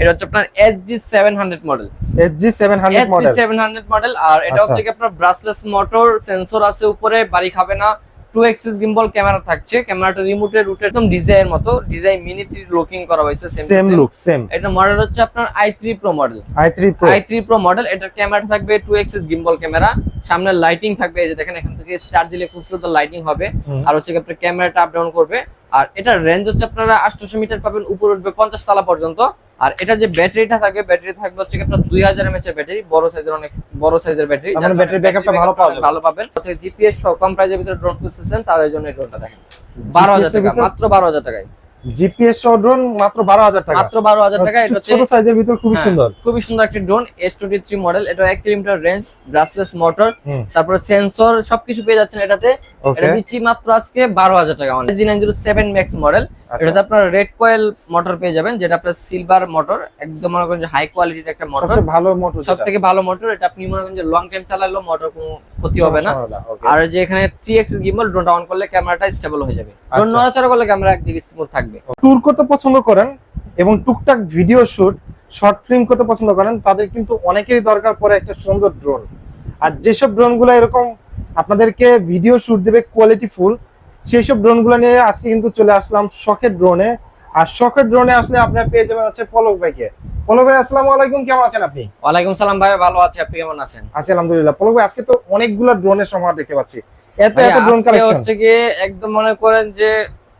এটা হচ্ছে আপনার SG seven hundred model SG seven hundred model seven hundred model আর এটা আচ্ছা। হচ্ছে কি আপনার ব্রাসলেস মোটর সেন্সর আছে উপরে বাড়ি খাবে না টু এক্সিস গিম্বল ক্যামেরা থাকছে ক্যামেরাটা রিমোটের রুটের একদম ডিজাইনের মতো ডিজাইন মিনি থ্রি লুকিং করা হয়েছে to সেম লুক সেম এটা মডেল হচ্ছে আপনার I three pro model I three pro I three pro model এটার ক্যামেরা থাকবে টু এক্সিস গিম্বল ক্যামেরা সামনে লাইটিং থাকবে এই যে দেখেন এখান থেকে স্টার দিলে খুব সুন্দর লাইটিং হবে। আর হচ্ছে কি আপনার ক্যামেরাটা আপ ডাউন করবে। আর এটার রেঞ্জ হচ্ছে আপনারা আটশোশো মিটার পাবেন উপরে উঠবে পঞ্চাশ তালা পর্যন্ত। আর এটা যে ব্যাটারিটা থাকবে ব্যাটারি থাকবে হচ্ছে আপনার দুই হাজার এমএচ এর ব্যাটারি বড় সাইজের অনেক বড় সাইজের ব্যাটারি ব্যাটারি ব্যাকআপটা ভালো যাবে। ভালো পাবেন। জিপিএস সহ কম প্রাইজের ভিতরে ড্রোন খুঁজতেছেন তাদের জন্য এই ড্রোনটা দেখেন। বারো হাজার টাকা মাত্র বারো হাজার টাকায়। জিপিএস সহ ড্রোন মাত্র বারো হাজার টাকা। মাত্র বারো হাজার টাকা এটা ছোট সাইজের ভিতর হ্যাঁ, সুন্দর। সুন্দর একটি drone S twenty three model এটা কিলোমিটার রেঞ্জ ব্রাসলেস মোটর তারপরে সেন্সর সবকিছু পেয়ে যাচ্ছেন এটাতে। এটা দিচ্ছি মাত্র আজকে বারো হাজার টাকা। মানে মডেল আচ্ছা। এটাতে আপনার রেড কয়েল মোটর পেয়ে যাবেন যেটা আপনার সিলভার মোটর একদম মনে করেন যে হাই কোয়ালিটির একটা মোটর সবচেয়ে ভালো মোটর সব থেকে ভালো মোটর এটা আপনি মনে করেন যে লং টাইম চালালেও মোটর কোনো ক্ষতি হবে না। আর যে এখানে থ্রি এক্স গিম্বল ড্রোনটা অন করলে ক্যামেরাটা স্টেবল হয়ে যাবে। ড্রোন আচ্ছা। নড়াচড়া করলে ক্যামেরা একদিকে স্মুথ থাকবে। ট্যুর করতে পছন্দ করেন এবং টুকটাক ভিডিও শুট শর্ট ফিল্ম করতে পছন্দ করেন তাদের কিন্তু অনেকেরই দরকার পড়ে একটা সুন্দর ড্রোন আর যেসব ড্রোনগুলো এরকম আপনাদেরকে ভিডিও শুট দেবে কোয়ালিটি ফুল সেই সব ড্রোনগুলো নিয়ে আজকে কিন্তু চলে আসলাম শখের ড্রোনে আর শখের ড্রোনে আসলে আপনারা পেয়ে যাবেন হচ্ছে পলক ভাইকে। পলক ভাই আসসালামু আলাইকুম কেমন আছেন আপনি? ওয়ালাইকুম সালাম ভাই ভালো আছি আপনি কেমন আছেন? আছি আলহামদুলিল্লাহ। পলক ভাই আজকে তো অনেকগুলো ড্রোনের সমাহার দেখতে পাচ্ছি। এত এত ড্রোন কালেকশন হচ্ছে গিয়ে একদম মনে করেন যে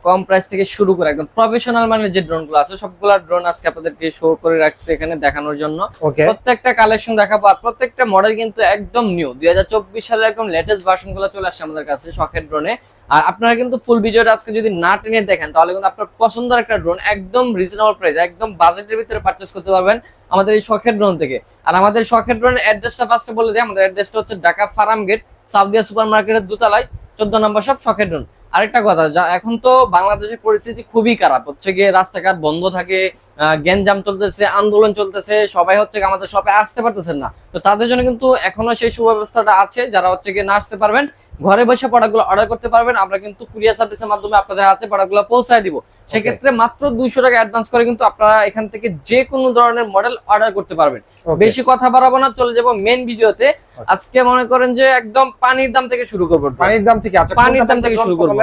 কম প্রাইস থেকে শুরু করে একদম প্রফেশনাল মানের যে ড্রোনগুলো আছে সবগুলা ড্রোন আজকে আপনাদেরকে শো করে রাখছে এখানে দেখানোর জন্য। প্রত্যেকটা কালেকশন দেখাবো আর প্রত্যেকটা মডেল কিন্তু একদম নিউ দুই হাজার চব্বিশ সালের একদম লেটেস্ট ভার্সনগুলো চলে আসছে আমাদের কাছে শখের ড্রোনে আর আপনারা কিন্তু ফুল ভিডিওটা আজকে যদি না টেনে দেখেন তাহলে কিন্তু আপনার পছন্দের একটা ড্রোন একদম রিজনেবল প্রাইস একদম বাজেটের ভিতরে পারচেস করতে পারবেন আমাদের এই শখের ড্রোন থেকে। আর আমাদের শখের ড্রোনের অ্যাড্রেসটা ফার্স্টে বলে দিই আমাদের অ্যাড্রেসটা হচ্ছে Dhaka farm gate Saudia super মার্কেটের দোতলায় চোদ্দ নম্বর সব শখের ড্রোন আরেকটা কথা এখন তো বাংলাদেশের পরিস্থিতি খুবই খারাপ। হচ্ছে গিয়ে রাস্তাঘাট বন্ধ থাকে গ্যাঞ্জাম চলতেছে আন্দোলন চলতেছে সবাই হচ্ছে আমাদের শপে আসতে পারতেছেন না। তো তাদের জন্য কিন্তু এখনও সেই সুব্যবস্থাটা আছে যারা হচ্ছে গিয়ে না আসতে পারবেন ঘরে বসে প্রোডাক্টগুলো অর্ডার করতে পারবেন আমরা কিন্তু কুরিয়ার সার্ভিসের মাধ্যমে আপনাদের হাতে প্রোডাক্টগুলো পৌঁছায় দিব। সেক্ষেত্রে মাত্র দুইশো টাকা অ্যাডভান্স করে কিন্তু আপনারা এখান থেকে যে কোনো ধরনের মডেল অর্ডার করতে পারবেন। বেশি কথা বাড়াবো না চলে যাব মেন ভিডিওতে আজকে মনে করেন যে একদম পানির দাম থেকে শুরু করব। পানির দাম থেকে আচ্ছা পানির দাম থেকে শুরু করব।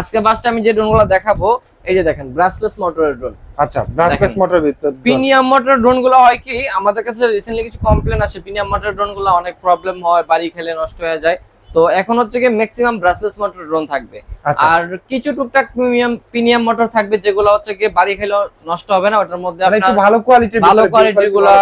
আজকে ফার্স্টে আমি যে ড্রোনগুলো দেখাবো এই যে দেখেন ব্রাসলেস মোটরের ড্রোন আচ্ছা ব্রাসলেস। মোটর ভিতর প্রিমিয়াম মোটর ড্রোনগুলো হয় কি আমাদের কাছে রিসেন্টলি কিছু কমপ্লেন আসে। প্রিমিয়াম মোটর ড্রোনগুলো অনেক প্রবলেম হয় বাড়ি খেলে নষ্ট হয়ে যায়। তো এখন হচ্ছে কি ম্যাক্সিমাম ব্রাসলেস মোটর ড্রোন থাকবে। আচ্ছা। আর কিছু টুকটাক প্রিমিয়াম প্রিমিয়াম মোটর থাকবে যেগুলো হচ্ছে কি বাড়ি খেলেও নষ্ট হবে না ওটার মধ্যে মানে একটু আপনার ভালো কোয়ালিটির ভালো কোয়ালিটিরগুলা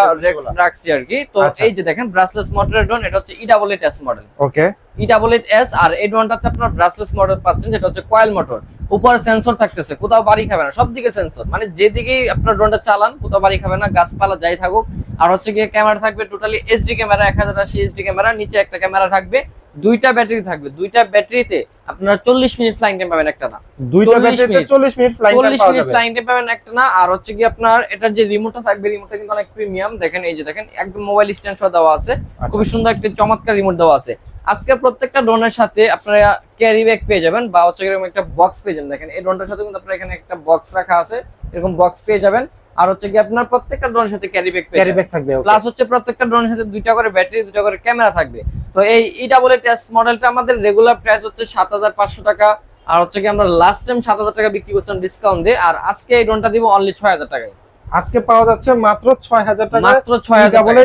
রাখছি আর কি। তো আচ্ছা। এই যে দেখেন ব্রাসলেস মোটরের ড্রোন এটা হচ্ছে E E double S model okay E double eight S আর এই ড্রোনটাতে আপনার ব্রাসলেস মোটর পাচ্ছেন যেটা হচ্ছে কয়েল মোটর উপরে সেন্সর থাকতেছে কোথাও বাড়ি খাবে না সবদিকে সেন্সর মানে যেদিকেই আপনার ড্রোনটা চালান কোথাও বাড়ি খাবে না গাছপালা যাই থাকুক। আর হচ্ছে গিয়ে ক্যামেরা থাকবে টোটালি এইচডি ক্যামেরা এক হাজার আশি এইচডি ক্যামেরা নিচে একটা ক্যামেরা থাকবে। দুইটা ব্যাটারি থাকবে। দুইটা ব্যাটারিতে আপনারা চল্লিশ মিনিট ফ্লাইং টাইম পাবেন একটা না। দুইটা ব্যাটারিতে 40 মিনিট ফ্লাইং টাইম পাওয়া মিনিট যাবে। ফ্লাইং টাইম পাবেন একটা না। আর হচ্ছে কি আপনার এটার যে রিমোটটা থাকবে রিমোটটা কিন্তু অনেক প্রিমিয়াম দেখেন এই যে দেখেন একদম মোবাইল স্ট্যান্ড সহ দেওয়া আছে। আচ্ছা। খুবই সুন্দর একটি চমৎকার রিমোট দেওয়া আছে। আজকে প্রত্যেকটা ড্রোনের সাথে আপনারা ক্যারি ব্যাগ পেয়ে যাবেন বা হচ্ছে এরকম একটা বক্স পেয়ে যাবেন। দেখেন এই ড্রোনটার সাথে কিন্তু আপনার এখানে একটা বক্স রাখা আছে। এরকম বক্স পেয়ে যাবেন। আর হচ্ছে কি আপনার প্রত্যেকটা ড্রোনের সাথে ক্যারি ব্যাগ ক্যারি ব্যাগ থাকবে প্লাস হচ্ছে প্রত্যেকটা ড্রোনের সাথে দুইটা করে ব্যাটারি দুইটা করে ক্যামেরা থাকবে। তো এই ই ডাবল টেস্ট মডেলটা আমাদের রেগুলার প্রাইস হচ্ছে সাত হাজার পাঁচশো টাকা আর হচ্ছে কি আমরা লাস্ট টাইম সাত হাজার টাকা বিক্রি করছিলাম ডিসকাউন্ট দিয়ে আর আজকে এই ড্রোনটা দিব অনলি ছয় হাজার টাকায়। আজকে পাওয়া যাচ্ছে মাত্র 6000 টাকা মাত্র double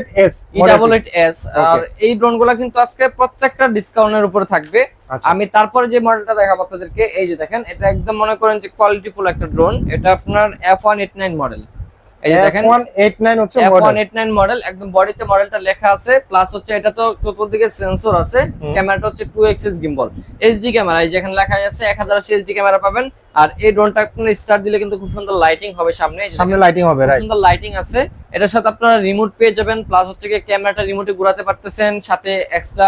E double eight S আর এই ড্রোনগুলা কিন্তু আজকে প্রত্যেকটা ডিসকাউন্টের উপরে থাকবে। আচ্ছা। আমি তারপরে যে মডেলটা দেখাবো আপনাদেরকে এই যে দেখেন এটা একদম মনে করেন যে কোয়ালিটি ফুল একটা ড্রোন এটা আপনার F one eight nine model এই যে দেখেন F189 হচ্ছে F one model eight nine model একদম বডিতে মডেলটা লেখা আছে প্লাস হচ্ছে এটা তো চতুর্দিকে সেন্সর আছে। ক্যামেরাটা হচ্ছে গিম্বল এইচডি ক্যামেরা এই যেখানে লেখা আছে এইচডি ক্যামেরা পাবেন আর এই ড্রোনটা স্টার্ট দিলে কিন্তু খুব সুন্দর লাইটিং হবে সামনে সামনে লাইটিং হবে রাইট সুন্দর লাইটিং আছে। এটার সাথে আপনারা রিমোট পেয়ে যাবেন প্লাস হচ্ছে কি ক্যামেরাটা রিমোটে ঘোরাতে পারতেছেন সাথে এক্সট্রা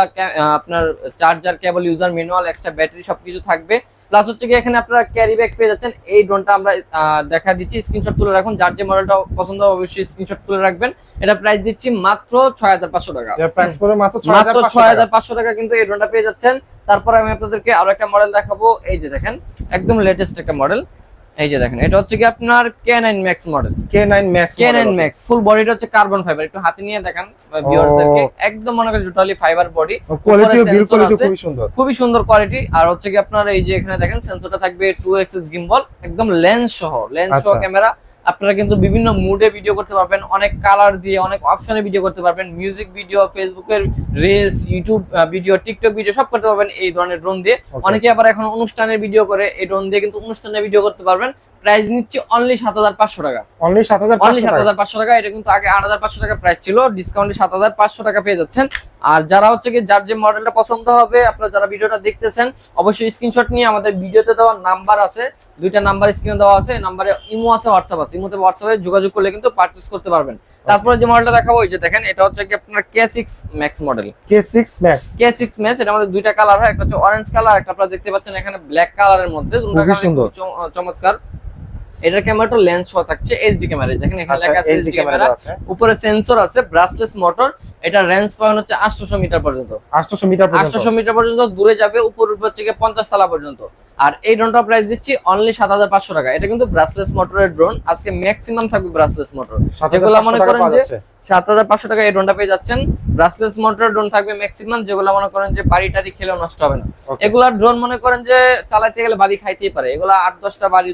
আপনার charger cable user manual extra battery সবকিছু থাকবে। প্লাস হচ্ছে কি এখানে আপনারা ক্যারি ব্যাগ পেয়ে যাচ্ছেন। এই ড্রোনটা আমরা দেখা দিচ্ছি। স্ক্রিনশট তুলে রাখুন। যার যে মডেলটা পছন্দ হবে অবশ্যই স্ক্রিনশট তুলে রাখবেন। এটা প্রাইস দিচ্ছি মাত্র ছয় হাজার পাঁচশো টাকা। প্রাইস পড়ে মাত্র মাত্র 6500 ছয় হাজার পাঁচশো টাকা কিন্তু এই ড্রোনটা পেয়ে যাচ্ছেন। তারপর আমি আপনাদেরকে আরও একটা মডেল দেখাবো। এই যে দেখেন একদম লেটেস্ট একটা মডেল এই যে দেখেন এটা হচ্ছে কি আপনার K nine max model K9 Max K9 Max full বডিটা হচ্ছে কার্বন ফাইবার একটু হাতে নিয়ে দেখেন ভিউয়ারদেরকে একদম মনে করেন totally fibre body quality build quality খুবই সুন্দর। খুবই সুন্দর কোয়ালিটি আর হচ্ছে কি আপনার এই যে এখানে দেখেন সেন্সরটা থাকবে টু এক্সিস গিম্বল একদম লেন্স সহ লেন্স সহ আচ্ছা। ক্যামেরা আপনারা কিন্তু বিভিন্ন মুডে ভিডিও করতে পারবেন অনেক কালার দিয়ে অনেক অপশনে ভিডিও করতে পারবেন মিউজিক ভিডিও ফেসবুকের reels YouTube video TikTok video সব করতে পারবেন এই ধরনের ড্রোন দিয়ে। অনেকে আবার এখন অনুষ্ঠানের ভিডিও করে এই ড্রোন দিয়ে কিন্তু অনুষ্ঠানের ভিডিও করতে পারবেন। প্রাইস নিচ্ছি অনলি সাত হাজার পাঁচশো টাকা। অনলি সাত হাজার অনলি সাত হাজার পাঁচশো টাকা এটা কিন্তু আগে আট হাজার পাঁচশো টাকা প্রাইস ছিল ডিসকাউন্টে সাত হাজার পাঁচশো টাকা পেয়ে যাচ্ছেন। আর যারা হচ্ছে কি যার যে মডেলটা পছন্দ হবে আপনারা যারা ভিডিওটা দেখতেছেন অবশ্যই স্ক্রিনশট নিয়ে আমাদের ভিডিওতে দেওয়া নাম্বার আছে দুইটা নাম্বার স্ক্রিনে দেওয়া আছে নাম্বারে ইমো আছে হোয়াটসঅ্যাপ আছে। ইমোতে হোয়াটসঅ্যাপে যোগাযোগ করলে কিন্তু পারচেস করতে পারবেন। তারপরে যে মডেলটা দেখাবো ওই যে দেখেন এটা হচ্ছে কি আপনার K six max model K six max K six max এটা আমাদের দুইটা কালার হয় একটা হচ্ছে অরেঞ্জ কালার একটা আপনারা দেখতে পাচ্ছেন এখানে ব্ল্যাক কালারের মধ্যে। চমৎকার এটার ক্যামেরাটা লেন্স সহ থাকছে এইচডি ক্যামেরা দেখেন এখানে আচ্ছা লেখা আছে এইচডি ক্যামেরা উপরে সেন্সর আছে ব্রাসলেস মোটর এটা রেঞ্জ পাওয়া হচ্ছে 800 মিটার পর্যন্ত। 800 মিটার পর্যন্ত। 800 মিটার পর্যন্ত দূরে যাবে উপর উপর থেকে 50 তলা পর্যন্ত। আর এই ড্রোনটা প্রাইস দিচ্ছি অনলি 7500 টাকা। এটা কিন্তু ব্রাসলেস মোটরের ড্রোন আজকে ম্যাক্সিমাম থাকবে ব্রাসলেস মোটর যেগুলো মনে করেন যে যাচ্ছে। 7500 টাকা এই ড্রোনটা পেয়ে যাচ্ছেন। ব্রাসলেস মোটরের ড্রোন থাকবে ম্যাক্সিমাম যেগুলো মনে করেন যে বাড়ি টাড়ি খেলেও নষ্ট হবে না। এগুলা ড্রোন মনে করেন যে চালাতে গেলে বাড়ি খাইতেই পারে। এগুলা আট দশটা বাড়ি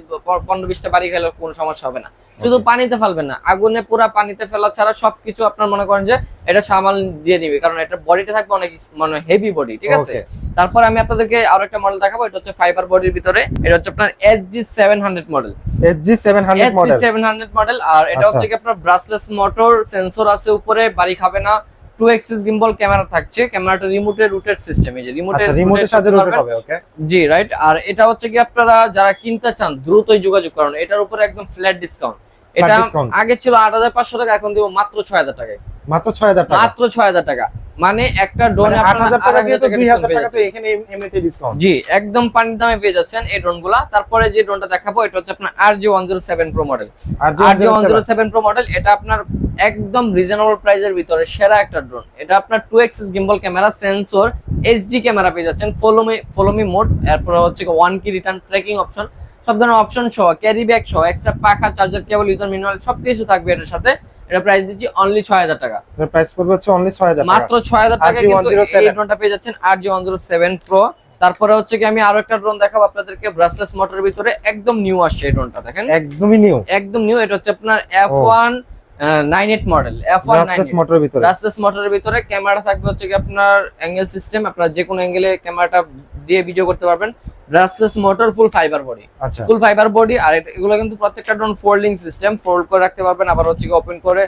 পনেরো বিশটা বাড়ি খেলে কোনো সমস্যা হবে না। শুধু পানিতে ফেলবেন না আগুনে পুরা পানিতে ফেলা ছাড়া সবকিছু আপনার মনে করেন যে এটা সামাল দিয়ে দিবে। কারণ এটা বডিটা থাকবে অনেক মানে হেভি বডি ঠিক আছে? তারপর আমি আপনাদেরকে আরও একটা মডেল দেখাবো এটা হচ্ছে ফাইবার বডির ভিতরে এটা হচ্ছে আপনার S G seven hundred model HG 700 S model seven hundred model আর এটা আচ্ছা। হচ্ছে কি আপনার ব্রাসলেস মোটর সেন্সর আছে উপরে বাড়ি খাবে না টু এক্সিস গিম্বল ক্যামেরা থাকছে ক্যামেরাটা রিমোটের রুটেড সিস্টেম এই যে রিমোটের আচ্ছা রিমোটের সাহায্যে রোটেট হবে ওকে জি রাইট আর এটা হচ্ছে কি আপনারা যারা কিনতে চান দ্রুতই যোগাযোগ করুন। এটার উপরে একদম ফ্ল্যাট ডিসকাউন্ট এটা। আগে ছিল আট হাজার পাঁচশো টাকা এখন দিব মাত্র ছয় হাজার টাকায়। মাত্র 6000 টাকা। মাত্র ছয় হাজার টাকা। মানে একটা ড্রোনে মানে 8000 টাকা দিয়ে তো 2000 টাকা তো এখানে এমনিতে ডিসকাউন্ট জি একদম পানির দামে পেয়ে যাচ্ছেন এই ড্রোনগুলা। তারপরে যে ড্রোনটা দেখাবো এটা হচ্ছে আপনার R G one zero seven pro model zero seven pro model এটা আপনার একদম রিজনেবল প্রাইসের ভিতরে সেরা একটা ড্রোন এটা আপনার two axis gimbal camera sensor HD camera পেয়ে যাচ্ছেন ফলোমি ফলোমি মোড এরপর হচ্ছে ওয়ান কি রিটার্ন ট্র্যাকিং অপশন সব ধরনের অপশন সহ ক্যারি ব্যাগ সহ এক্সট্রা পাখা চার্জার কেবল ইউজার ম্যানুয়াল সবকিছু থাকবে এটার সাথে। এটা প্রাইস দিচ্ছি অনলি ছয় হাজার টাকা। এর প্রাইস পড়বে হচ্ছে অনলি 6000 টাকা। মাত্র ছয় হাজার টাকা কিন্তু 107 এই ড্রোনটা পেয়ে যাচ্ছেন আর জি ওয়ান প্রো তারপরে হচ্ছে কি আমি আরও একটা ড্রোন দেখাবো আপনাদেরকে ব্রাসলেস মোটরের ভিতরে একদম নিউ আসছে এই ড্রোনটা দেখেন। একদমই নিউ একদম নিউ এটা হচ্ছে আপনার F one nine eight model F one brushless মোটরের ভিতরে। ব্রাসলেস মোটরের ভিতরে ক্যামেরা থাকবে হচ্ছে কি আপনার অ্যাঙ্গেল সিস্টেম আপনার যে কোনো অ্যাঙ্গেলে ক্যামেরাটা দিয়ে ভিডিও করতে পারবেন। Brushless motor full fibre body full fibre body আর এগুলো কিন্তু প্রত্যেকটা ড্রোন ফোল্ডিং সিস্টেম ফোল্ড করে রাখতে পারবেন আবার হচ্ছে ওপেন করে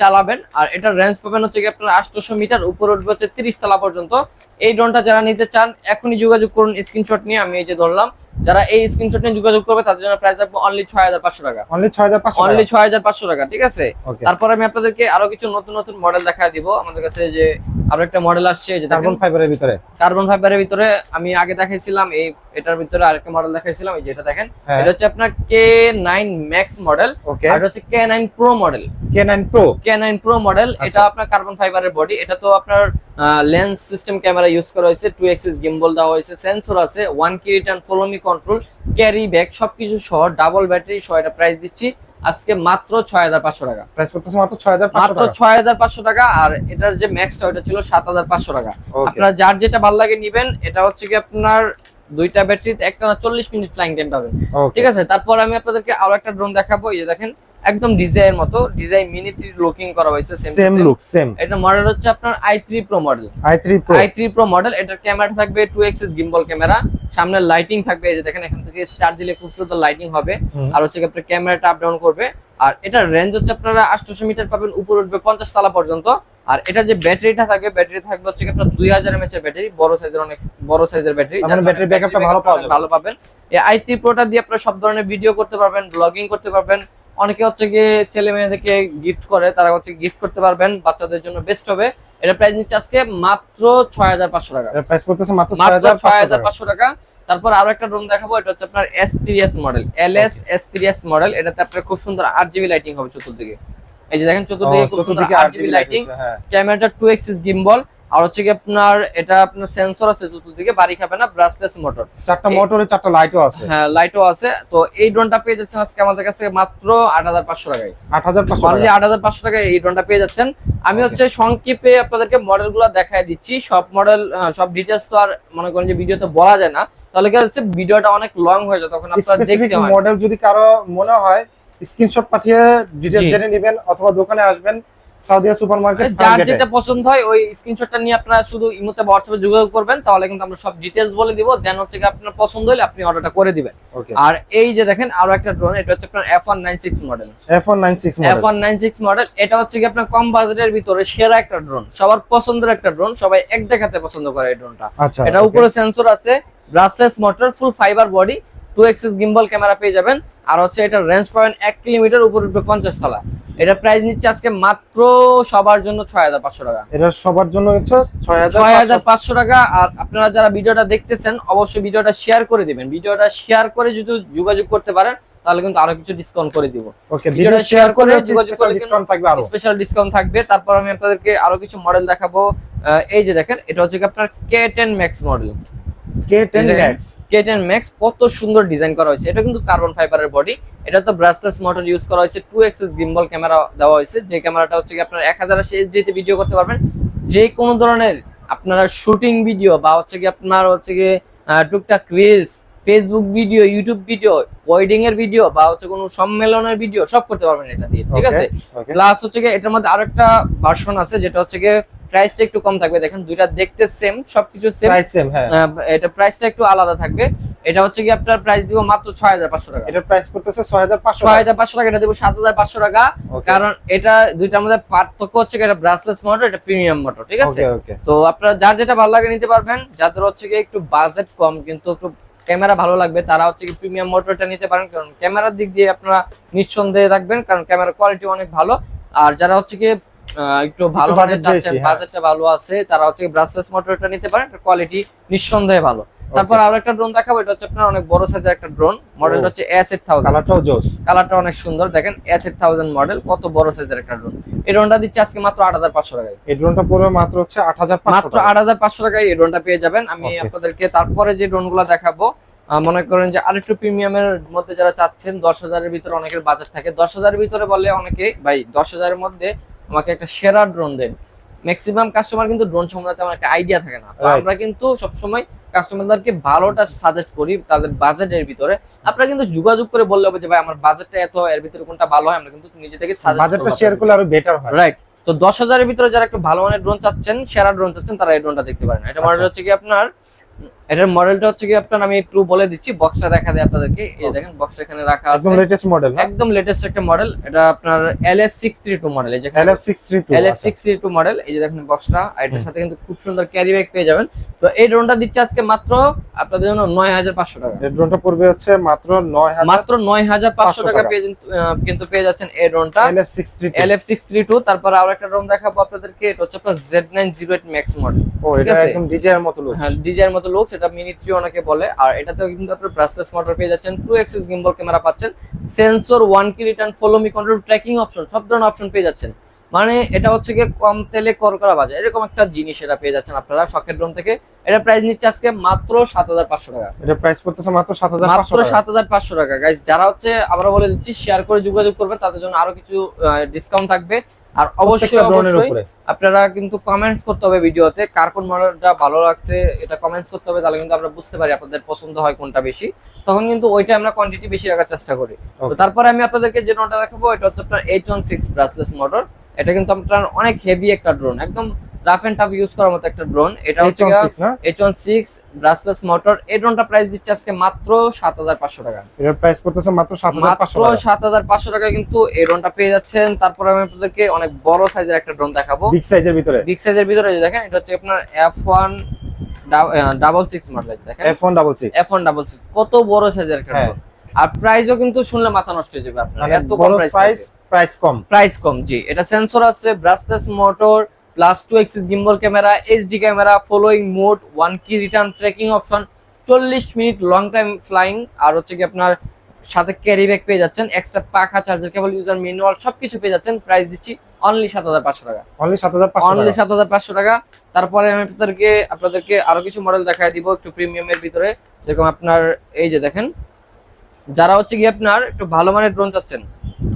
চালাবেন। আর এটার রেঞ্জ পাবেন হচ্ছে আপনার আটশোশো মিটার উপরে উঠবে হচ্ছে তিরিশ তলা পর্যন্ত। এই ড্রোনটা যারা নিতে চান এখনই যোগাযোগ করুন স্ক্রিনশট নিয়ে আমি এই যে ধরলাম। যারা এই স্ক্রিনশট নিয়ে যোগাযোগ করবে তাদের জন্য প্রাইস থাকবে অনলি ছয় হাজার পাঁচশো টাকা। অনলি 6500 অনলি টাকা। ছয় হাজার পাঁচশো টাকা ঠিক আছে? তারপর আমি আপনাদেরকে আরও কিছু নতুন নতুন মডেল দেখা দিব। আমাদের কাছে যে আরও একটা মডেল আসছে যে কার্বন ফাইবারের ভিতরে? কার্বন ফাইবারের ভিতরে আমি আগে দেখাইছিলাম এই এটার ভিতরে আরেকটা মডেল দেখাইছিলাম এই যেটা দেখেন। হ্যাঁ। এটা হচ্ছে আপনার K nine max model okay আর হচ্ছে K nine pro model K9 Pro? K nine pro model আচ্ছা। এটা আপনার কার্বন ফাইবারের বডি এটা তো আপনার লেন্স সিস্টেম ক্যামেরা ইউজ করা হয়েছে টু এক্সিস গিম্বল দেওয়া হয়েছে সেন্সর আছে one key return follow me control carry bag সবকিছু সহ ডাবল ব্যাটারি সহ এটা প্রাইস দিচ্ছি। আজকে মাত্র ছয় হাজার পাঁচশো টাকা। প্রাইস পড়তেছে মাত্র ছয় হাজার মাত্র ছয় হাজার পাঁচশো টাকা আর এটার যে ম্যাক্সটা ওটা ছিল সাত হাজার পাঁচশো টাকা। আপনার যার যেটা ভালো লাগে নিবেন এটা হচ্ছে কি আপনার দুইটা ব্যাটারিতে একটা না চল্লিশ মিনিট ফ্লাইং টাইম পাবেন। ঠিক আছে? তারপর আমি আপনাদেরকে আরও একটা ড্রোন দেখাবো এই যে দেখেন একদম ডিজাইনের মতো ডিজাইন মিনি থ্রি লুকিং করা হয়েছে সেম লুক সেম এটা মডেল হচ্ছে আপনার I three pro model i3 Pro I three pro model এটার ক্যামেরা থাকবে টু এক্সিস গিম্বল ক্যামেরা সামনে লাইটিং থাকবে এই যে দেখেন এখান থেকে স্টার দিলে খুব সুন্দর লাইটিং হবে। আর হচ্ছে আপনার ক্যামেরাটা আপ ডাউন করবে। আর এটার রেঞ্জ হচ্ছে আপনারা আটশোশো মিটার পাবেন উপর উঠবে পঞ্চাশ তলা পর্যন্ত। আর এটা যে ব্যাটারিটা থাকবে ব্যাটারি থাকবে হচ্ছে আপনার দুই হাজার এমএচ এর ব্যাটারি বড় সাইজের অনেক বড় সাইজের ব্যাটারি। তার মানে battery backup টা ভালো পাওয়া যাবে। ভালো পাবেন। এই আই থ্রি প্রোটা দিয়ে আপনারা সব ধরনের ভিডিও করতে পারবেন ব্লগিং করতে পারবেন। অনেকে হচ্ছে গিয়ে ছেলে মেয়েদেরকে গিফট করে তারা হচ্ছে গিফট করতে পারবেন বাচ্চাদের জন্য বেস্ট হবে। এটা প্রাইস নিচ্ছে আজকে মাত্র ছয় হাজার পাঁচশো টাকা। প্রাইস পড়তেছে মাত্র মাত্র ছয় হাজার পাঁচশো টাকা। তারপর আরও একটা ড্রোন দেখাবো এটা হচ্ছে আপনার S three S model L S S three S model এটাতে আপনার খুব সুন্দর আট জিবি লাইটিং হবে চতুর্দিকে। এই যে দেখেন চতুর্দিকে খুব সুন্দর চতুর্দিকে আট জিবি লাইটিং ক্যামেরাটা টু এক্সিস গিম্বল আর হচ্ছে কি আপনার এটা আপনার সেন্সর আছে চতুর্দিকে বাড়ি খাবে না ব্রাসলেস মোটর চারটা মোটরে চারটা লাইটও আছে। হ্যাঁ লাইটও আছে। তো এই ড্রোনটা পেয়ে যাচ্ছেন আজকে আমাদের কাছে মাত্র আট হাজার পাঁচশো টাকায়। আট হাজার পাঁচশো অনলি আট হাজার পাঁচশো টাকায় এই ড্রোনটা পেয়ে যাচ্ছেন। আমি হচ্ছে সংক্ষেপে আপনাদেরকে মডেলগুলো দেখায় দিচ্ছি। সব মডেল সব ডিটেলস তো আর মনে করেন যে ভিডিওতে বলা যায় না। তাহলে কি হচ্ছে ভিডিওটা অনেক লং হয়ে যায় তখন আপনারা দেখতে মডেল যদি কারও মনে হয় স্ক্রিনশট পাঠিয়ে ডিটেইলস জেনে নেবেন অথবা দোকানে আসবেন। সাউদিয়া সুপার মার্কেট যার যেটা পছন্দ হয় ওই স্ক্রিনশটটা নিয়ে আপনারা শুধু ইমোতে হোয়াটসঅ্যাপে যোগাযোগ করবেন তাহলে কিন্তু আমরা সব ডিটেলস বলে দিব। দেন হচ্ছে আপনার পছন্দ হলে আপনি অর্ডারটা করে দিবেন। আর এই যে দেখেন আরও একটা ড্রোন এটা হচ্ছে আপনার F one nine six model F one nine six F model one nine six model এটা হচ্ছে কি আপনার কম বাজেটের ভিতরে সেরা একটা ড্রোন সবার পছন্দের একটা ড্রোন সবাই এক দেখাতে পছন্দ করে এই ড্রোনটা আচ্ছা এটা উপরে সেন্সর আছে brushless motor full fibre body two axis gimbal camera পেয়ে যাবেন। আর হচ্ছে এটা রেঞ্জ পয়েন্ট এক কিলোমিটার উপর উপরে পঞ্চাশ তলা। এটা প্রাইস নিচ্ছে আজকে মাত্র সবার জন্য ছয় হাজার পাঁচশো টাকা। এটা সবার জন্য হচ্ছে ছয় হাজার পাঁচশো। টাকা। আর আপনারা যারা ভিডিওটা দেখতেছেন অবশ্যই ভিডিওটা শেয়ার করে দিবেন। ভিডিওটা শেয়ার করে যদি যোগাযোগ করতে পারেন তাহলে কিন্তু আরও কিছু ডিসকাউন্ট করে দিব। ওকে ভিডিও শেয়ার করে ডিসকাউন্ট থাকবে আরও। স্পেশাল ডিসকাউন্ট থাকবে। তারপর আমি আপনাদেরকে আরও কিছু মডেল দেখাবো। এই যে দেখেন এটা হচ্ছে আপনার K ten max model K ten এটা- ম্যাক্স কত সুন্দর ডিজাইন করা হয়েছে। এটা কিন্তু কার্বন ফাইবারের বডি এটা তো ব্রাসলেস মোটর ইউজ করা হয়েছে। টু এক্সিস গিম্বল ক্যামেরা দেওয়া হয়েছে। যে ক্যামেরাটা হচ্ছে কি আপনার এক হাজার আশি এইচডি তে ভিডিও করতে পারবেন। যে কোনো ধরনের আপনারা শুটিং ভিডিও বা হচ্ছে কি আপনার হচ্ছে কি টুকটাক reels Facebook video YouTube video wedding এর ভিডিও বা হচ্ছে কোনো সম্মেলনের ভিডিও সব করতে পারবেন এটা দিয়ে। ঠিক আছে? প্লাস হচ্ছে কি এটার মধ্যে আরেকটা ভার্সন আছে যেটা হচ্ছে কি প্রাইসটা একটু কম থাকবে। দেখেন দুইটা দেখতে সেম সবকিছু সেম প্রাইস সেম হ্যাঁ। এটা প্রাইসটা একটু আলাদা থাকবে। এটা হচ্ছে কি আপনার প্রাইস দিব মাত্র ছয় হাজার পাঁচশো টাকা। এটার প্রাইস ছয় হাজার পাঁচশো টাকা। এটা দেবো সাত হাজার পাঁচশো টাকা। কারণ এটা দুইটার মধ্যে পার্থক্য হচ্ছে এটা ব্রাসলেস মোটর এটা প্রিমিয়াম মোটর ঠিক আছে? তো আপনারা যার যেটা ভালো লাগে নিতে পারবেন। যাদের হচ্ছে কি একটু বাজেট কম কিন্তু একটু ক্যামেরা ভালো লাগবে তারা হচ্ছে কি প্রিমিয়াম মোটরটা নিতে পারেন। কারণ ক্যামেরার দিক দিয়ে আপনারা নিঃসন্দেহে থাকবেন কারণ ক্যামেরার কোয়ালিটি অনেক ভালো। আর যারা হচ্ছে কি একটু ভালো বেশি, হ্যাঁ। বাজেটটা ভালো আছে। তারা হচ্ছে ব্রাসলেস মোটরটা নিতে পারেন কোয়ালিটি নিঃসন্দেহে ভালো। তারপর আরও একটা ড্রোন দেখাবো এটা হচ্ছে আপনার অনেক বড় সাইজের একটা ড্রোন মডেলটা হচ্ছে এস এইট থাউজেন্ড কালারটাও জোস। কালারটা অনেক সুন্দর দেখেন এস এইট থাউজেন্ড মডেল কত বড় সাইজের একটা ড্রোন এই ড্রোনটা দিচ্ছে আজকে মাত্র আট হাজার পাঁচশো টাকায়। এই ড্রোনটা পড়বে মাত্র হচ্ছে আট হাজার পাঁচশো মাত্র আট হাজার পাঁচশো টাকায় এই ড্রোনটা পেয়ে যাবেন। আমি আপনাদেরকে তারপরে যে ড্রোনগুলো দেখাবো মনে করেন যে আরেকটু প্রিমিয়ামের মধ্যে যারা চাচ্ছেন দশ হাজারের ভিতরে অনেকের বাজেট থাকে। দশ হাজারের ভিতরে বলে অনেকে ভাই দশ হাজারের মধ্যে আমাকে একটা সেরা ড্রোন দেন। ম্যাক্সিমাম কাস্টমার কিন্তু ড্রোন সম্বন্ধে তেমন একটা আইডিয়া থাকে না। আমরা কিন্তু সবসময় কাস্টমারদেরকে ভালোটা সাজেস্ট করি তাদের বাজেটের ভিতরে। আপনারা কিন্তু যোগাযোগ করে বললে হবে যে ভাই আমার বাজেটটা এত এর ভিতরে কোনটা ভালো হয়? আমরা কিন্তু নিজে থেকে সাজেস্ট বাজেটটা শেয়ার করলে আরও বেটার হয়। রাইট তো দশ হাজারের ভিতরে যারা একটু ভালো মানের ড্রোন চাচ্ছেন সেরা ড্রোন চাচ্ছেন তারা এই ড্রোনটা দেখতে পারেন। এটা মডেল আচ্ছা। হচ্ছে কি আপনার এটার মডেলটা হচ্ছে কি আপনার আমি একটু বলে দিচ্ছি বক্সটা দেখা দেয় আপনাদেরকে। এই দেখেন বক্সটা এখানে রাখা আছে। একদম লেটেস্ট মডেল একদম লেটেস্ট একটা মডেল এটা আপনার L F six three two model এই যে LF six three two L F six three two model এই যে দেখেন বক্সটা আর এটার সাথে কিন্তু খুব সুন্দর ক্যারি ব্যাগ পেয়ে যাবেন। তো এই ড্রোনটা দিচ্ছে আজকে মাত্র আপনাদের জন্য নয় হাজার পাঁচশো টাকা। এই ড্রোনটা পড়বে হচ্ছে মাত্র নয় হাজার মাত্র নয় হাজার পাঁচশো টাকা টাকা। পেয়ে কিন্তু, পেয়ে যাচ্ছেন এই ড্রোনটা LF six three L F six three two তারপর আরও একটা ড্রোন দেখাবো আপনাদেরকে। এটা হচ্ছে আপনার Z nine zero eight max model ও এটা। একদম ডিজে এর মতো লুক হ্যাঁ ডিজাইন মতো লুকস এটা মিনি থ্রি অনেকে বলে। আর এটাতেও কিন্তু আপনার ব্রাসলেস মোটর পেয়ে যাচ্ছেন। টু এক্সিস গিম্বল ক্যামেরা পাচ্ছেন। Sensor one key return follow me control tracking option সব ধরনের অপশন পেয়ে যাচ্ছেন। মানে এটা হচ্ছে গিয়ে কম তেলে করকরা বাজার। এরকম একটা জিনিস এটা পেয়ে যাচ্ছেন আপনারা শকের ড্রোন থেকে। এটা প্রাইস নিচ্ছে আজকে মাত্র সাত হাজার পাঁচশো টাকা। এটা প্রাইস পড়তেছে মাত্র সাত হাজার মাত্র সাত হাজার পাঁচশো টাকা। গাইজ যারা হচ্ছে আমরা বলে দিচ্ছি শেয়ার করে যোগাযোগ করবেন। তাদের জন্য আরও কিছু ডিসকাউন্ট থাকবে। আর অবশ্যই অবশ্যই আপনারা কিন্তু কমেন্টস করতে হবে ভিডিওতে কার কোন মডেলটা ভালো লাগছে এটা কমেন্টস করতে হবে তাহলে কিন্তু আমরা বুঝতে পারি আপনাদের পছন্দ হয় কোনটা বেশি। তখন কিন্তু ওইটা আমরা কোয়ান্টিটি বেশি রাখার চেষ্টা করি। তো. তারপরে আমি আপনাদেরকে যে ড্রোনটা দেখাবো এটা হচ্ছে আপনার H one six brushless motor এটা কিন্তু আপনার অনেক হেভি একটা ড্রোন একদম রাফ এন্ড টাফ ইউজ করার মতো একটা ড্রোন এটা হচ্ছে H16 না? H one six brushless motor এই ড্রোনটা প্রাইস দিচ্ছে আজকে মাত্র সাত হাজার পাঁচশো টাকা। এটার প্রাইস পড়তেছে মাত্র সাত হাজার পাঁচশো মাত্র সাত হাজার পাঁচশো টাকা কিন্তু এই ড্রোনটা পেয়ে যাচ্ছেন। তারপরে আমি আপনাদেরকে অনেক বড় সাইজের একটা ড্রোন দেখাবো। বিগ সাইজের ভিতরে? বিগ সাইজের ভিতরে দেখেন এটা হচ্ছে আপনার F one double six model দেখেন। F one double six F one double six কত বড় সাইজের একটা হ্যাঁ। ড্রোন আর প্রাইসও কিন্তু শুনলে মাথা নষ্ট হয়ে যাবে আপনার। এত বড় সাইজ প্রাইস কম। প্রাইস কম জি। এটা সেন্সর আছে brushless motor plus two axis gimbal camera HD camera following mode one কি রিটার্ন ট্রেকিং অপশন চল্লিশ মিনিট লং টাইম ফ্লাইং আর হচ্ছে কি আপনার সাথে ক্যারি ব্যাগ পেয়ে যাচ্ছেন এক্সট্রা পাখা চার্জার কেবল ইউজার ম্যানুয়াল সবকিছু পেয়ে যাচ্ছেন প্রাইস দিচ্ছি অনলি সাত হাজার পাঁচশো টাকা। অনলি সাত হাজার পাঁচশো অনলি। সাত হাজার পাঁচশো টাকা। তারপরে আমি আপনাদেরকে আপনাদেরকে আরও কিছু মডেল দেখায় দিব একটু প্রিমিয়ামের ভিতরে। যেরকম আপনার এই যে দেখেন। যারা হচ্ছে কি আপনার একটু ভালো মানের ড্রোন চাচ্ছেন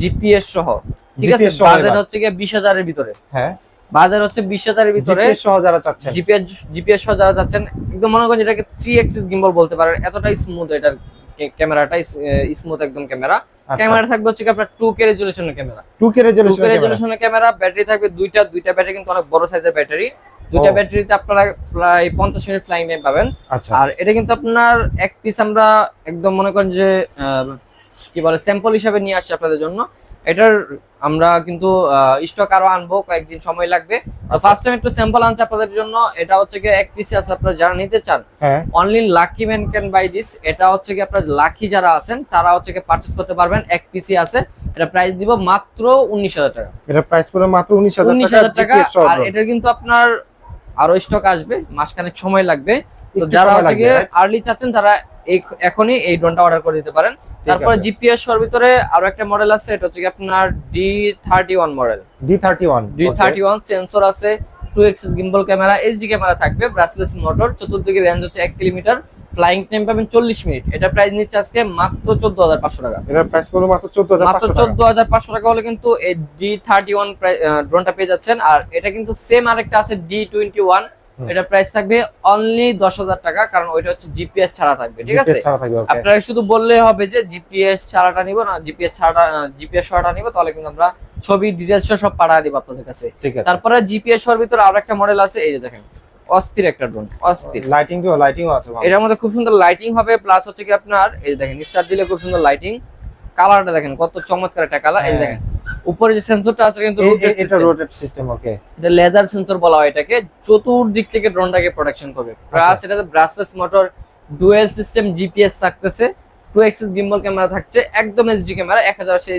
জিপিএস সহ ঠিক আছে? বাজেট হচ্ছে গিয়ে বিশ হাজারের ভিতরে। হ্যাঁ। বাজার হচ্ছে বিশ হাজারের ভিতরে। জিপিএস যারা চাচ্ছেন। জিপিএস জিপিএস সহ যারা চাচ্ছেন একদম মনে করেন এটাকে থ্রি এক্সিস গিম্বল বলতে পারেন এতটাই স্মুথ এটার ক্যামেরাটা স্মুথ একদম ক্যামেরা। আচ্ছা। ক্যামেরা থাকবে হচ্ছে আপনার টু কে রেজুলেশনের ক্যামেরা। টু কে রেজুলেশনের ক্যামেরা। ব্যাটারি থাকবে দুইটা দুইটা ব্যাটারি কিন্তু অনেক বড় সাইজের ব্যাটারি। দুইটা ব্যাটারিতে আপনারা প্রায় পঞ্চাশ মিনিট ফ্লাইং টাইম পাবেন। আচ্ছা। আর এটা কিন্তু আপনার এক পিস আমরা একদম মনে করেন যে আহ, কি বলে স্যাম্পল হিসাবে নিয়ে আসছি আপনাদের জন্য। এটার আমরা কিন্তু স্টক আরও আনব কয়েকদিন সময় লাগবে আচ্ছা। ফার্স্ট টাইম একটু স্যাম্পল আনছে আপনাদের জন্য এটা হচ্ছে কি এক পিসি আছে আপনারা যারা নিতে চান হ্যাঁ only lucky man can buy this এটা হচ্ছে কি আপনার লাকি যারা আছেন তারা হচ্ছে কি পারচেজ করতে পারবেন এক পিসি আছে এটা প্রাইস দিব মাত্র উনিশ হাজার টাকা এটা প্রাইস পড়বে মাত্র উনিশ হাজার টাকা আর। এটা কিন্তু আপনার আরও স্টক আসবে মাসখানেক সময় লাগবে তো যারা হচ্ছে right? আর্লি চাচ্ছেন তারা এখনই এই ড্রোনটা অর্ডার করে দিতে পারেন। তারপরে জিপিএস সর ভিতরে আরও একটা মডেল আছে এটা হচ্ছে আপনার D thirty one model D31 D thirty one sensor আছে two axis gimbal camera HD camera থাকবে ব্রাসলেস মোটর চতুর্দিকে রেঞ্জ হচ্ছে এক কিলোমিটার ফ্লাইং টাইম পাবেন চল্লিশ মিনিট। এটা প্রাইস নিচ্ছে আজকে মাত্র চোদ্দ হাজার পাঁচশো টাকা। এটার প্রাইস পড়বে মাত্র চোদ্দ হাজার মাত্র চোদ্দ হাজার পাঁচশো টাকা হলে কিন্তু এই ডি থার্টি ওয়ান ড্রোনটা পেয়ে যাচ্ছেন। আর এটা কিন্তু সেম আরেকটা আছে ডি টোয়েন্টি ওয়ান। এটা প্রাইস থাকবে অনলি দশ হাজার টাকা কারণ ওইটা হচ্ছে জিপিএস ছাড়া থাকবে ঠিক আছে. আপনারা শুধু বললে হবে যে জিপিএস ছাড়াটা নিব না জিপিএস ছাড়া জিপিএস ছাড়াটা নিব তাহলে কিন্তু আমরা ছবি ডিটেলস সব পাঠিয়ে দিব আপনাদের কাছে। তারপরে জিপিএস এর ভিতরে আরও একটা মডেল আছে এই যে দেখেন অস্থির একটা ড্রোন অস্থির। লাইটিং লাইটিং আছে। এটার মধ্যে খুব সুন্দর লাইটিং হবে প্লাস হচ্ছে কি আপনার এই যে দেখেন স্টার দিলে খুব সুন্দর লাইটিং কালারটা দেখেন কত চমৎকার একটা কালার। এই হ্যাঁ। দেখেন উপরে যে সেন্সরটা আছে কিন্তু এটা রোটেট সিস্টেম ওকে এটা লেজার সেন্সর বলা হয় এটাকে। চতুর্দিক থেকে ড্রোনটাকে প্রোটেকশন করবে। প্লাস এটাতে brushless motor dual system GPS থাকতেছে। টু এক্সিস গিম্বল ক্যামেরা থাকছে একদম এইচডি ক্যামেরা এক হাজার আশি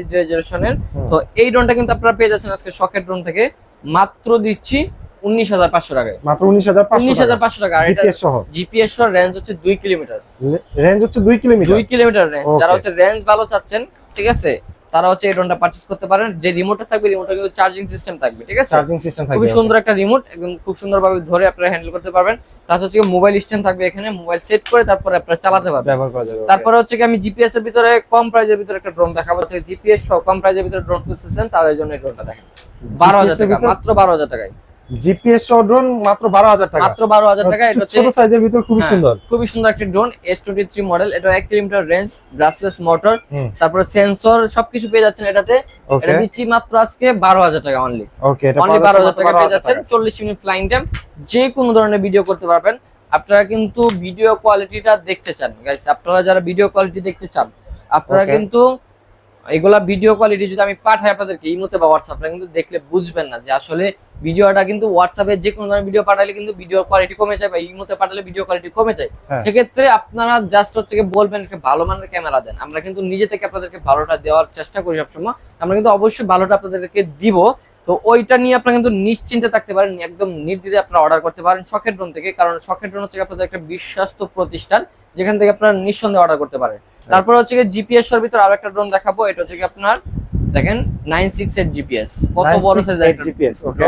তো এই ড্রোনটা কিন্তু আপনারা পেয়ে যাচ্ছেন আজকে শখের ড্রোন থেকে। মাত্র দিচ্ছি উনিশ হাজার পাঁচশো টাকায়। মাত্র উনিশ হাজার উনিশ হাজার পাঁচশো টাকা জিপিএস সহ? জিপিএস এর রেঞ্জ হচ্ছে দুই কিলোমিটার। রেঞ্জ হচ্ছে দুই কিলোমিটার? দুই কিলোমিটার রেঞ্জ যারা হচ্ছে রেঞ্জ ভালো চাচ্ছেন ঠিক আছে তারা হচ্ছে এই ড্রোনটা পারচেজ করতে পারেন। যে রিমোটটা থাকবে রিমোটটা কিন্তু চার্জিং সিস্টেম থাকবে ঠিক আছে? চার্জিং সিস্টেম থাকবে খুবই সুন্দর একটা রিমোট একদম খুব সুন্দরভাবে ধরে আপনারা হ্যান্ডেল করতে পারবেন। প্লাস হচ্ছে মোবাইল স্ট্যান্ড থাকবে এখানে মোবাইল সেট করে তারপরে আপনারা চালাতে পারবেন। ব্যবহার করা যাবে তারপরে হচ্ছে কি আমি জিপিএস এর ভিতরে কম প্রাইজের ভিতরে একটা ড্রোন দেখাবো। জিপিএস সহ কম প্রাইজের ভিতরে ড্রোন খুঁজতেছেন তাদের জন্য এই ড্রোনটা দেখেন। বারো হাজার টাকা মাত্র বারো হাজার টাকায়। জিপিএস সহ ড্রোন মাত্র বারো হাজার টাকা। মাত্র বারো হাজার টাকা এটা ছোট সাইজের ভিতর খুবই হ্যাঁ, সুন্দর। খুবই সুন্দর একটা drone S twenty three model এটা এক কিলোমিটার রেঞ্জ ব্রাসলেস মোটর তারপরে সেন্সর সবকিছু পেয়ে যাচ্ছেন এটাতে। এটা দিচ্ছি মাত্র আজকে বারো হাজার টাকা অনলি ওকে এটা অনলি পাওয়া বারো যাচ্ছে হাজার মাত্র টাকা পেয়ে যাচ্ছেন 12,000 চল্লিশ মিনিট ফ্লাইং টাইম যে কোনো ধরনের ভিডিও করতে পারবেন। আপনারা কিন্তু ভিডিও কোয়ালিটিটা দেখতে চান গাইস আপনারা যারা ভিডিও কোয়ালিটি দেখতে চান আপনারা কিন্তু এগুলা ভিডিও কোয়ালিটি যদি আমি পাঠাই আপনাদেরকে ইমোতে বা হোয়াটসঅ্যাপে কিন্তু দেখলে বুঝবেন না যে আসলে ভিডিওটা কিন্তু হোয়াটসঅ্যাপে যে কোনো ধরনের ভিডিও পাঠালে কিন্তু ভিডিও কোয়ালিটি কমে যায় বা ইমোতে পাঠালে ভিডিও কোয়ালিটি কমে যায়। হ্যাঁ। সেক্ষেত্রে আপনারা জাস্ট হচ্ছে বলবেন একটা ভালো মানের ক্যামেরা দেন। আমরা কিন্তু নিজে থেকে আপনাদেরকে ভালোটা দেওয়ার চেষ্টা করি সবসময়। আমরা কিন্তু অবশ্যই ভালোটা আপনাদেরকে দিব। তো ওইটা নিয়ে আপনারা কিন্তু নিশ্চিন্তে থাকতে পারেন একদম নির্দ্বিধে আপনারা অর্ডার করতে পারেন শখের ড্রোন থেকে। কারণ শখের ড্রোন হচ্ছে আপনাদের একটা বিশ্বস্ত প্রতিষ্ঠান যেখান থেকে আপনারা নিঃসন্দেহে অর্ডার করতে পারেন। তারপর হচ্ছে গিয়ে জিপিএস এর ভিতর আরও একটা ড্রোন দেখাবো এটা হচ্ছে কি আপনার দেখেন নাইন সিক্স এইট জিপিএস কত বড় 968 সাইজের জিপিএস ওকে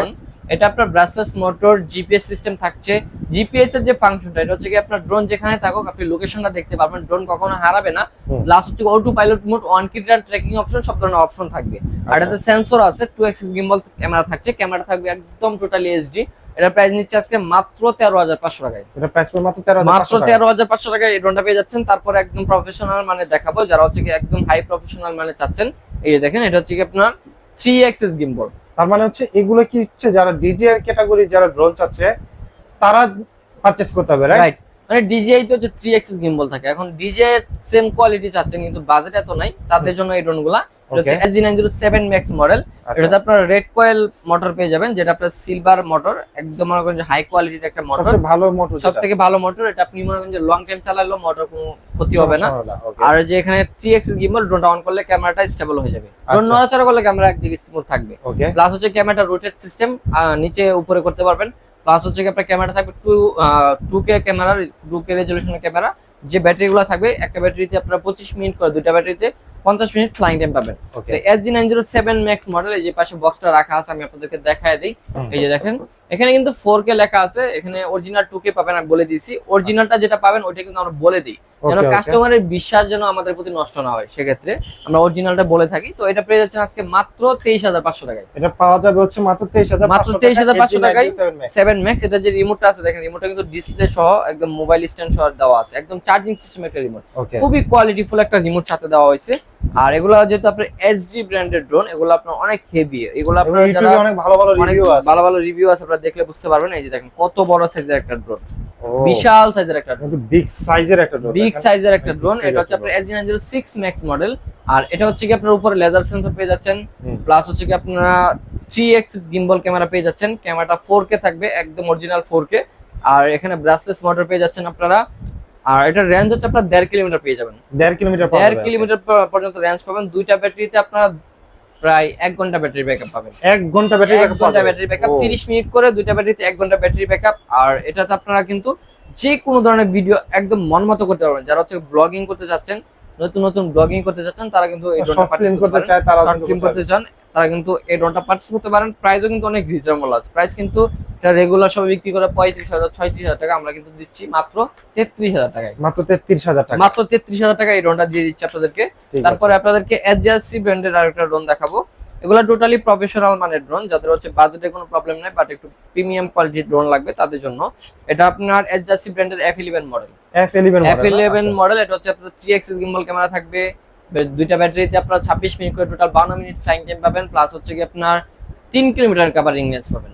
এটা আপনার ব্রাসলেস মোটর জিপিএস সিস্টেম থাকছে। জিপিএস এর যে ফাংশনটা এটা হচ্ছে কি আপনার ড্রোন যেখানে থাকুক আপনি লোকেশনটা দেখতে পারবেন ড্রোন কখনো হারাবে না। প্লাস হচ্ছে অটো পাইলট মোড ওয়ান কিটার ট্র্যাকিং অপশন সব ধরনের অপশন থাকবে। আর আচ্ছা। এটাতে সেন্সর আছে টু এক্সিস গিম্বল ক্যামেরা থাকছে ক্যামেরা থাকবে একদম টোটালি এইচডি এটা প্রাইস নিচ্ছে আজকে মাত্র তেরো হাজার পাঁচশো টাকায়। এটা প্রাইস মাত্র তেরো মাত্র তেরো হাজার পাঁচশো টাকায় এই ড্রোনটা পেয়ে যাচ্ছেন। তারপরে একদম প্রফেশনাল মানে দেখাবো যারা হচ্ছে কি একদম হাই প্রফেশনাল মানে চাচ্ছেন এই যে দেখেন এটা হচ্ছে কি আপনার থ্রি এক্সেস গিম্বল তার মানে হচ্ছে এগুলো কি হচ্ছে যারা ডিজিআর ক্যাটাগরি যারা ড্রোন চাচ্ছে তারা পারচেস করতে হবে রাইট রাইট মানে ডিজিআই তো হচ্ছে থ্রি এক্সিস গিম্বল থাকে। এখন ডিজিআই সেম কোয়ালিটি চাচ্ছেন কিন্তু বাজেট এত নাই তাদের জন্য এই ড্রোনগুলা। Nine zero seven max model এটাতে আপনার রেড কয়েল মোটর পেয়ে যাবেন যেটা আপনার সিলভার মোটর একদম মনে করেন হাই কোয়ালিটির একটা মোটর ভালো মোটর সব থেকে ভালো মোটর এটা আপনি মনে করেন যে লং টাইম চালালেও মোটর কোনো ক্ষতি হবে না। আর আর যে এখানে থ্রি এক্সিস গিম্বল ড্রোনটা অন করলে ক্যামেরাটা স্টেবল হয়ে যাবে। ড্রোন আচ্ছা। নড়াচড়া করলে ক্যামেরা একদিকে স্মুথ থাকবে। প্লাস হচ্ছে ক্যামেরাটা রোটেট সিস্টেম নিচে উপরে করতে পারবেন। প্লাস হচ্ছে কি আপনার ক্যামেরা থাকবে two two K camera two K রেজলিউশনের camera যে ব্যাটারিগুলো থাকবে, একটা ব্যাটারিতে আপনার পঁচিশ মিনিট করে, দুইটা ব্যাটারিতে পঞ্চাশ মিনিট ফ্লাইং টাইম পাবেন। তো S G nine zero seven max model এই যে পাশে বক্সটা রাখা আছে আমি আপনাদেরকে দেখায় দিই। এই যে দেখেন এখানে কিন্তু ফোর কে লেখা আছে এখানে অরিজিনাল টু কে পাবেন আমি বলে দিয়েছি অরিজিনালটা যেটা পাবেন ওইটা কিন্তু আমরা বলে দিই। যেন কাস্টমারের বিশ্বাস যেন আমাদের প্রতি নষ্ট না হয় সেক্ষেত্রে আমরা অরিজিনালটা বলে থাকি। তো এটা পেয়ে যাচ্ছেন আজকে মাত্র তেইশ হাজার পাঁচশো টাকায়। এটা পাওয়া যাবে হচ্ছে মাত্র তেইশ হাজার মাত্র 23,500 টাকায় টাকায় সেভেন ম্যাক্স এটা যে রিমোটটা আছে দেখেন রিমোটটা কিন্তু ডিসপ্লে সহ একদম মোবাইল স্ট্যান্ড সহ দেওয়া আছে একদম চার্জিং সিস্টেম একটা রিমোট খুবই কোয়ালিটিফুল একটা রিমোট সাথে দেওয়া হয়েছে। আর এগুলো যেহেতু আপনার এসজি ব্র্যান্ডের ড্রোন এগুলো আপনার অনেক হেভি এগুলো আপনার অনেক ভালো ভালো রিভিউ আছে। ভালো ভালো রিভিউ আছে আপনারা দেখলে বুঝতে পারবেন। এই যে দেখেন কত বড় সাইজের একটা ড্রোন বিশাল সাইজের একটা কিন্তু বিগ সাইজের একটা ড্রোন বিগ সাইজের একটা ড্রোন এটা হচ্ছে আপনার SG nine zero six max model আর এটা হচ্ছে কি আপনার উপরে লেজার সেন্সর পেয়ে যাচ্ছেন প্লাস হচ্ছে কি আপনারা থ্রি এক্স গিম্বল ক্যামেরা পেয়ে যাচ্ছেন। ক্যামেরাটা ফোর কে থাকবে একদম অরিজিনাল ফোর কে আর এখানে ব্রাসলেস মোটর পেয়ে যাচ্ছেন আপনারা। আর এটার রেঞ্জ হচ্ছে আপনার দেড় কিলোমিটার পেয়ে যাবেন। দেড় কিলোমিটার দেড় কিলোমিটার পর্যন্ত রেঞ্জ পাবেন। দুইটা ব্যাটারিতে আপনার প্রায় এক ঘণ্টা ব্যাটারি ব্যাকআপ পাবেন। এক ঘণ্টা ব্যাটারি ব্যাকআপ ঘণ্টা ব্যাটারি ব্যাকআপ তিরিশ মিনিট করে দুইটা ব্যাটারিতে এক ঘণ্টা ব্যাটারি ব্যাকআপ আর এটাতে আপনারা কিন্তু যে কোনো ধরনের ভিডিও একদম মন মতো করতে পারবেন। যারা হচ্ছে ব্লগিং করতে যাচ্ছেন নতুন নতুন ব্লগিং করতে যাচ্ছেন তারা কিন্তু এই ড্রোনটা করতে চায় তারা ফিল্ম করতে চান তারা কিন্তু এই ড্রোনটা পারচেজ করতে পারেন। প্রাইসও কিন্তু অনেক রিজনেবল আছে। প্রাইস কিন্তু এটা রেগুলার সব বিক্রি করে পঁয়ত্রিশ হাজার ছয়ত্রিশ হাজার টাকা আমরা কিন্তু দিচ্ছি মাত্র তেত্রিশ হাজার টাকায়। মাত্র তেত্রিশ হাজার টাকা। মাত্র তেত্রিশ হাজার টাকা এই ড্রোনটা দিয়ে দিচ্ছি আপনাদেরকে। তারপরে আপনাদেরকে এজআরসি ব্র্যান্ডের আরেকটা ড্রোন দেখাবো। এগুলো টোটালি প্রফেশনাল মানের ড্রোন যাদের হচ্ছে বাজেটে কোনো প্রবলেম নাই বাট একটু প্রিমিয়াম কোয়ালিটির ড্রোন লাগবে তাদের জন্য। এটা আপনার এজআরসি ব্র্যান্ডের F eleven model F eleven F eleven model এটা হচ্ছে আপনার থ্রি এক্সিস গিম্বল ক্যামেরা থাকবে। দুইটা ব্যাটারিতে আপনার ছাব্বিশ মিনিট করে টোটাল বান্ন মিনিট ফ্লাইং টাইম পাবেন প্লাস হচ্ছে কি আপনার তিন কিলোমিটার কাভারিং রেঞ্জ পাবেন।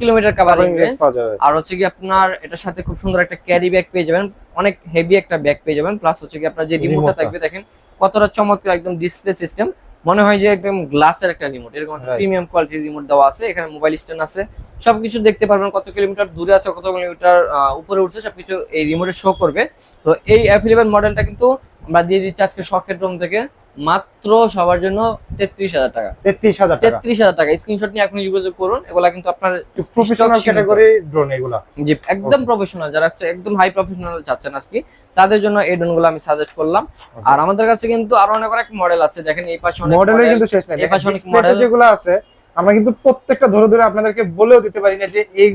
কিলোমিটার কাভারিং রেঞ্জ আর হচ্ছে কি আপনার এটার সাথে খুব সুন্দর একটা ক্যারি ব্যাগ পেয়ে যাবেন অনেক হেভি একটা ব্যাগ পেয়ে যাবেন প্লাস হচ্ছে কি আপনার যে রিমোটটা। থাকবে দেখেন কতটা চমৎকার একদম ডিসপ্লে সিস্টেম মনে হয় যে একদম গ্লাসের একটা রিমোট এরকম একটা প্রিমিয়াম কোয়ালিটির রিমোট দেওয়া আছে এখানে মোবাইল স্ট্যান্ড আছে। সবকিছু দেখতে পারবেন কত কিলোমিটার দূরে আছে কত কিলোমিটার উপরে উঠছে সবকিছু এই রিমোটে শো করবে। তো এই অ্যাভেলেবেল মডেলটা কিন্তু আমরা দিয়ে দিচ্ছি আজকে শখের রুম থেকে। মাত্র সবার জন্য তেত্রিশ হাজার টাকা। তেত্রিশ হাজার তেত্রিশ হাজার টাকা। স্ক্রিনশট নিয়ে যোগাযোগ করুন এগুলা কিন্তু আপনার প্রফেশনাল। ক্যাটাগরি ড্রোন এগুলা। জি একদম প্রফেশনাল যারা একদম হাই প্রফেশনাল চাচ্ছেন আজকে তাদের জন্য এই ড্রোনগুলো আমি সাজেস্ট করলাম। আর আমাদের কাছে কিন্তু আরও অনেক অনেক মডেল আছে দেখেন এই পাশে অনেক মডেল model, কিন্তু শেষ নাই। এই পাশে অনেক ডিসপ্লেতে যেগুলো আছে আমরা কিন্তু প্রত্যেকটা ধরে ধরে আপনাদেরকে বলেও দিতে পারি না যে এই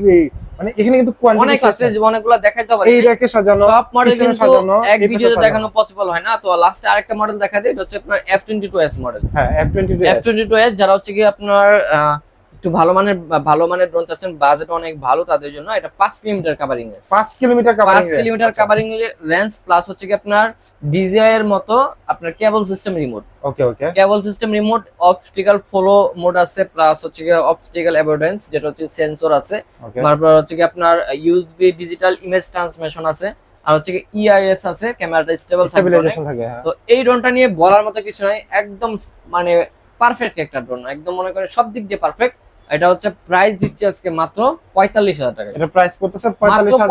মানে এখানে কিন্তু অনেক আছে যে অনেকগুলো দেখাইতে পারি এই রেকে সাজানো সব মডেল কিন্তু সাজানো, এক ভিডিওতে দেখানো পসিবল হয় না। তো লাস্টে আরেকটা মডেল দেখা দেই এটা হচ্ছে আপনার F twenty two S model হ্যাঁ F twenty F twenty two S যারা হচ্ছে কি আপনার একটু ভালো মানের ভালো মানের ড্রোন চাচ্ছেন বাজেট অনেক ভালো তাদের জন্য। এটা পাঁচ কিলোমিটার কাভারিং পাঁচ কিলোমিটার পাঁচ কিলোমিটার কাভারিং রেঞ্জ প্লাস হচ্ছে কি আপনার ডিজিআই এর মতো আপনার cable system remote okay okay cable system remote optical follow mode আছে প্লাস হচ্ছে কি অপটিক্যাল অ্যাভয়েডেন্স যেটা হচ্ছে সেন্সর আছে। তারপর হচ্ছে কি আপনার ইউএসবি ডিজিটাল ইমেজ ট্রান্সমিশন আছে আর হচ্ছে কি ইআইএস আছে ক্যামেরাটা স্টেবল স্টেবিলাইজেশন থাকে হ্যাঁ। তো এই ড্রোনটা নিয়ে বলার মতো কিছু নাই একদম মানে পারফেক্ট একটা ড্রোন একদম মনে করেন সব দিক দিয়ে পারফেক্ট এটা হচ্ছে প্রাইস দিচ্ছে আজকে মাত্র পঁয়তাল্লিশ হাজার টাকা এটা প্রাইস পড়তেছে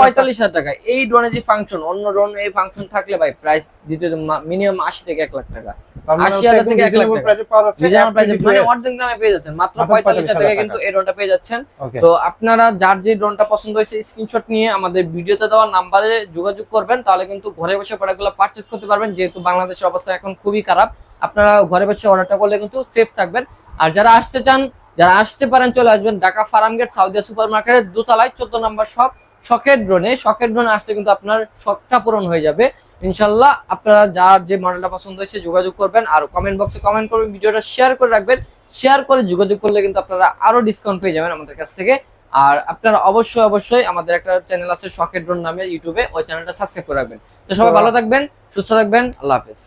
পঁয়তাল্লিশ হাজার টাকা। এই ড্রোনে যে ফাংশন অন্য ড্রোন এই ফাংশন থাকলে ভাই প্রাইস দিতে মিনিমাম আশি থেকে এক লাখ টাকা। মানে 80,000 থেকে এক লাখ প্রাইসে পাওয়া যাচ্ছে Reasonable price এ F22s মানে অর্ধেক দামে পেয়ে যাচ্ছেন। মাত্র পঁয়তাল্লিশ হাজার 45,000 টাকা। কিন্তু এই ড্রোনটা পেয়ে যাচ্ছেন। তো আপনারা যার যে ড্রোনটা পছন্দ হয়েছে স্ক্রিনশট নিয়ে আমাদের ভিডিওতে দেওয়া নাম্বারে যোগাযোগ করবেন তাহলে কিন্তু ঘরে বসে প্রোডাক্টগুলো পারচেজ করতে পারবেন। যেহেতু বাংলাদেশের অবস্থা এখন খুবই খারাপ আপনারা ঘরে বসে অর্ডারটা করলে কিন্তু সেফ থাকবেন। আর যারা আসতে চান যারা আসতে পারেন চলে আসবেন Dhaka farm gate Saudia super মার্কেটের দোতলায় চোদ্দ নম্বর শপ শখের ড্রোনে শখের ড্রোনে আসলে কিন্তু আপনার শখটা পূরণ হয়ে যাবে। ইনশাল্লাহ আপনারা যার যে মডেলটা পছন্দ হয়েছে যোগাযোগ করবেন আর কমেন্ট বক্সে কমেন্ট করবেন ভিডিওটা শেয়ার করে রাখবেন। শেয়ার করে যোগাযোগ করলে কিন্তু আপনারা আরও ডিসকাউন্ট পেয়ে যাবেন আমাদের কাছ থেকে। আর আপনারা অবশ্যই অবশ্যই আমাদের একটা চ্যানেল আছে শখের ড্রোন নামে ইউটিউবে ওই চ্যানেলটা সাবস্ক্রাইব করে রাখবেন। তো সবাই ভালো থাকবেন সুস্থ থাকবেন আল্লাহ হাফেজ।